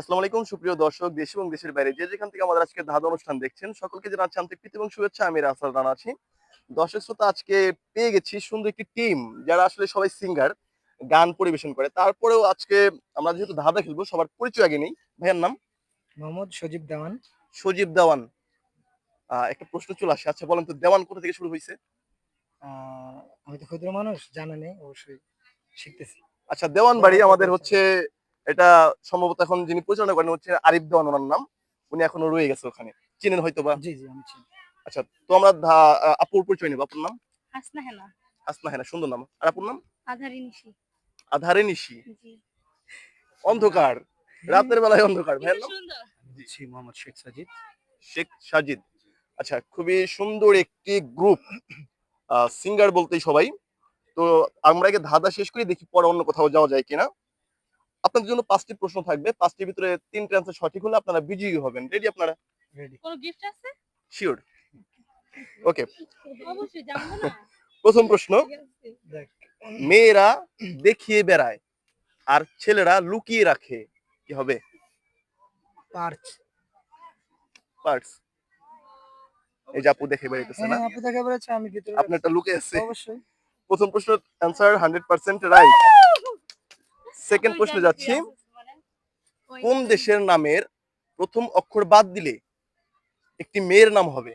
আসসালামু আলাইকুম সুপ্রিয় দর্শক দেশ এবং দেশের বাইরে যে যেখান থেকে আমাদের আজকে ধাঁধা অনুষ্ঠান দেখছেন সকলকে জানাচ্ছি আন্তরিক প্রীতি এবং শুভেচ্ছা। আমি রাসাল রানা আছি। দর্শক শ্রোতা আজকে পেয়ে গেছি সুন্দর একটি টিম যারা আসলে সবাই সিঙ্গার গান পরিবেশন করে। তারপরেও আজকে আমরা যেহেতু ধাঁধা খেলব সবার পরিচয় আগে নেই। ভাইয়ের নাম? মোহাম্মদ সজীব দেওয়ান। সজীব দেওয়ান। একটা প্রশ্ন চলে আসে। আচ্ছা বলেন তো দেওয়ান কোথা থেকে শুরু হয়েছে? আমি তো ক্ষুদ্র মানুষ জানা নেই অবশ্যই শিখতেছি। আচ্ছা দেওয়ান বাড়ি আমাদের হচ্ছে এটা সম্ভবত এখন যিনি পরিচালনা করেন হচ্ছে আরিফ দেওয়ান ওনার নাম। উনি এখনও রয়ে গেছে ওখানে। চিনেন হয়তো বা জি জি আমি চিনি। আচ্ছা তো আমরা আপুর পরিচয় নেব। আপুর নাম? হাসনা হেনা। আসনা হ্যাঁ সুন্দর নাম। আর আপুর নাম? আধারি নিশি। আধারে নিশি। জি। অন্ধকার। রাতের বেলায় অন্ধকার। সুন্দর। জি। মোহাম্মদ শেখ সাজিদ। শেখ সাজিদ। আচ্ছা খুবই সুন্দর একটি গ্রুপ। সিঙ্গার বলতেই সবাই। তো আমরা আগে ধাঁধা শেষ করে দেখি পরে অন্য কোথাও যাওয়া যায় কিনা। আপনাদের জন্য পাঁচটি প্রশ্ন থাকবে। পাঁচটির ভিতরে তিনটে অ্যান্সার সঠিক হলে আপনারা বিজয়ী হবেন। রেডি আপনারা? রেডি কোনো গিফট আছে? শিওর ওকে অবশ্যই জানব না। প্রথম প্রশ্ন। মেয়েরা দেখিয়ে বেড়ায় আর ছেলেরা লুকিয়ে রাখে। কি হবে? এই যে আপু দেখে বেড়াইতেছে না? হ্যাঁ আপনি দেখা বলেছে আমি ভিতরে আপনারটা লুকে আছে। অবশ্যই। প্রথম প্রশ্ন answer hundred percent right second প্রশ্নে যাচ্ছি। কোন দেশের নামের প্রথম অক্ষর বাদ দিলে একটি মেয়ের নাম হবে?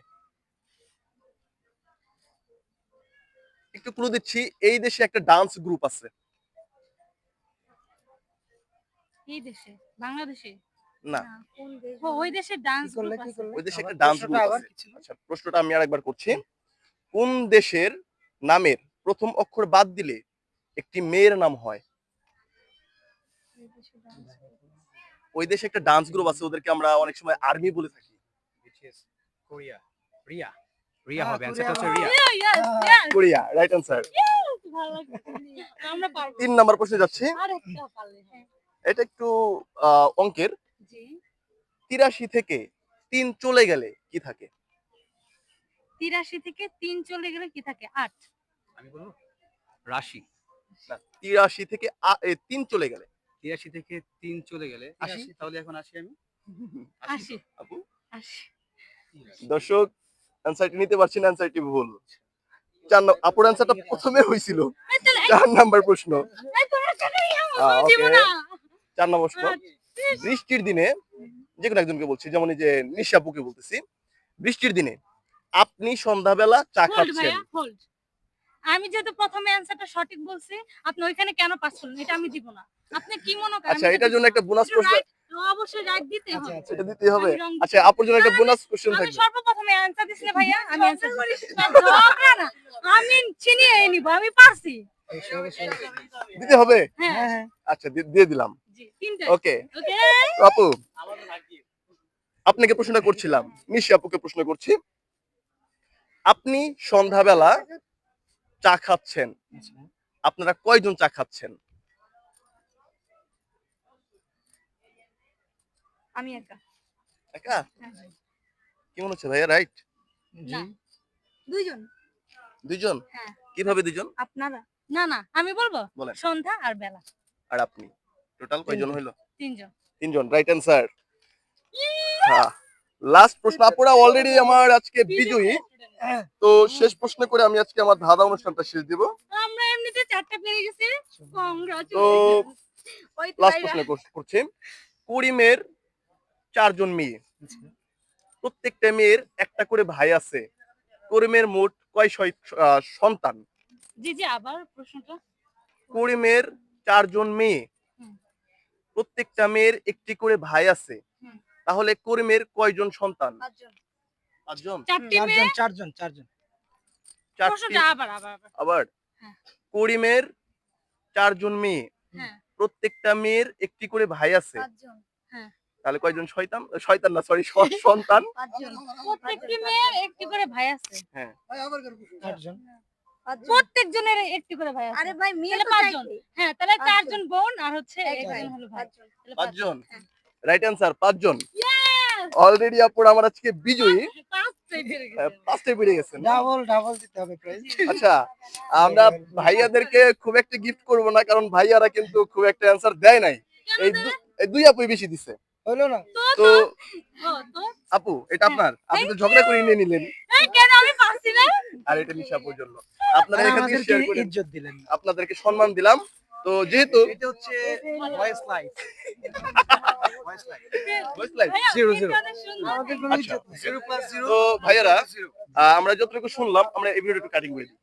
একটু ক্লু দিচ্ছি এই দেশে একটা ডান্স গ্রুপ আছে। এই দেশে? বাংলাদেশে? না। ওই দেশে ডান্স কি করলে ওই দেশে একটা ডান্স গ্রুপ আছে। আচ্ছা প্রশ্নটা আমি আরেকবার করছি। কোন দেশের নামের প্রথম অক্ষর বাদ দিলে একটি মেয়ের নাম হয়? ওই দেশে একটা ডান্স গ্রুপ আছে ওদেরকে আমরা অনেক সময় আর্মি বলে থাকি। কোরিয়া রিয়া রিয়া হবে অ্যান্সারটা হচ্ছে রিয়া Yes, yes, Korea right answer ভালো লাগছে। আমরা পারব। তিন নাম্বার প্রশ্নে যাচ্ছি। আরেকটা পারলে। এটা একটু আহ, অঙ্কের। তিরাশি থেকে তিন চলে গেলে কি থাকে? তিরাশি থেকে তিন চলে গেলে কি থাকে? আট। আমি বলব রাশি। তিরাশি থেকে তিন চলে গেলে। তিরাশি থেকে তিন চলে গেলে। তিরাশি তাহলে এখন আসি আমি। আশি আপু? দর্শক অ্যান্সারটি নিতে পারছেন অ্যান্সারটি ভুল। চার আপুর অ্যান্সারটা প্রথমে হয়েছিল চার নাম্বার প্রশ্ন। না। চার নম্বর প্রশ্ন। বৃষ্টির দিনে যে কোনো একজনকে বলছি যেমন এই যে নিশাপুকে বলতেছি বৃষ্টির দিনে আপনি সন্ধ্যাবেলা চা খাচ্ছেন। আমি যেহেতু প্রথমে অ্যান্সারটা সঠিক বলছি আপনি ওইখানে কেন পাস করলেন এটা আমি দিব না। আপনি কি মনে করেন? আচ্ছা এটার জন্য একটা বোনাস প্রশ্ন অবশ্যই রাইট দিতে আচ্ছা, হবে। আচ্ছা। এটা দিতে হবে। আচ্ছা আপুর জন্য একটা বোনাস কোশ্চেন আমি সর্বপ্রথমে অ্যান্সার দিছি না ভাইয়া। আমি অ্যান্সার ঝগড়া না। আমি চিনিয়ে নিব আমি পারছি। দিতে হবে? হ্যাঁ। হ্যাঁ হ্যাঁ। আচ্ছা দিয়ে দিলাম। জি তিনটা। ওকে। ওকে। আপু আপনাকে প্রশ্নটা করছিলাম। নিশি আপুকে প্রশ্ন করছি। আপনি সন্ধ্যাবেলা চা খাচ্ছেন? আচ্ছা। আপনারা কয়জন চা খাচ্ছেন? আমি একা। একা? কি মনে হচ্ছে ভাইয়া রাইট দুইজন। দুইজন? হ্যাঁ। কীভাবে দুইজন? আপনারা? না না আমি বলব। সন্ধ্যা আর বেলা। আর আপনি? টোটাল কয়জন হইল? তিনজন। তিনজন রাইট অ্যান্সার হ্যাঁ। লাস্ট প্রশ্ন আপুরা অলরেডি আমার আজকে বিজয়ী। হ্যাঁ, তো শেষ প্রশ্ন করে আমি আজকে আমার ধাঁধা অনুষ্ঠানটা শেষ দিব। আমরা এমনিতে চারটা পেরে গেছি। তো লাস্ট প্রশ্ন কর- করছি করিমের চারজন মেয়ে। প্রত্যেকটা মেয়ের একটা করে ভাই আছে। করিমের মোট কয় সন্তান? জি জি আবার প্রশ্নটা। করিমের চারজন মেয়ে। প্রত্যেকটা মেয়ের একটি করে ভাই আছে। তাহলে করিমের কয়জন সন্তান? পাঁচজন? পাঁচজন চারটি মেয়ে চারজন চারজন। চারজন চারটি প্রশ্নটা আবার আবার আবার। আবার হ্যাঁ। করিমের চারজন মেয়ে। হ্যাঁ। প্রত্যেকটা মেয়ের একটি করে ভাই আছে। পাঁচজন তাহলে কয়জন শয়তান? শয়তান না সরি সন্তান। পাঁচজন। প্রত্যেকটি মেয়ের একটি করে ভাই আছে। হ্যাঁ। চারজন। প্রত্যেকজনের একটি করে ভাই আছে। আরে ভাই মেয়ে তাহলে তো পাঁচজন। চারটে। হ্যাঁ তাহলে পাঁচজন। চারজন বোন আর হচ্ছে এক ভাই, একজন হলো ভাই। পাঁচজন। তাহলে পাঁচজন। হ্যাঁ। রাইট অ্যান্সার পাঁচজন! অলরেডি আপুরা আমার আজকে বিজয়ী। পাঁচটাই গেছেন ডাবল ডাবল দিতে হবে প্রাইস আচ্ছা আমরা ভাইয়াদেরকে খুব একটা গিফট করব না কারণ ভাইয়ারা কিন্তু খুব একটা অ্যান্সার দেয় নাই। এই দুই আপুই বেশি দিছে। হলো না? তো আপু এটা আপনার? আপনি তো ঝগড়া করে নিয়ে নিলেন। কেন আমি পাচ্ছি না? আর এটা নিশা আপুর জন্য। আপনারা এখান থেকে শেয়ার করেন। ইজ্জত দিলেন। আপনাদেরকে সম্মান দিলাম। তো যেহেতু এটা হচ্ছে ভয়েস লাইভ আমরা যতটুকু শুনলাম আমরা এই ভিডিওটা কাটিং করে দিই।